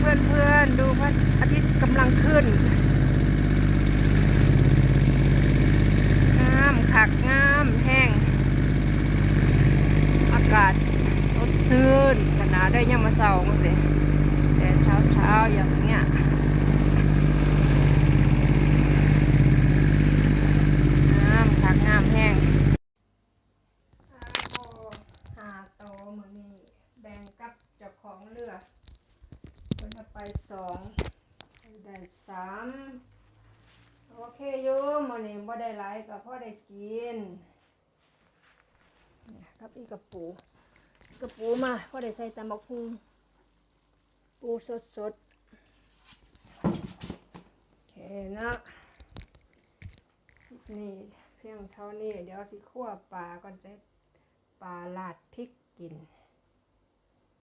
เพื่อนดูพระอาทิตย์กำลังขึ้นงามขักงามแห้ง อากาศสดชื่นขนาดได้ยังมาเศร้ามาสิแต่เช้าเช้าๆอย่างามคักงามแห้งหาโตมือนี้แบ่งกับเจ้าของเรือ คนเอาไปสองได้สามโอเคอยู่มือนี้บ่ได้หลายก็พอได้กินนี่ยครับอีกกระปูกระปูมาพอได้ใส่ตำบักหุ่งปูสดสดๆโอเคนะนี่เพียงเท่านี้ เดี๋ยวสิคั่วปลาก่อนจะปลาลาดพริกกิน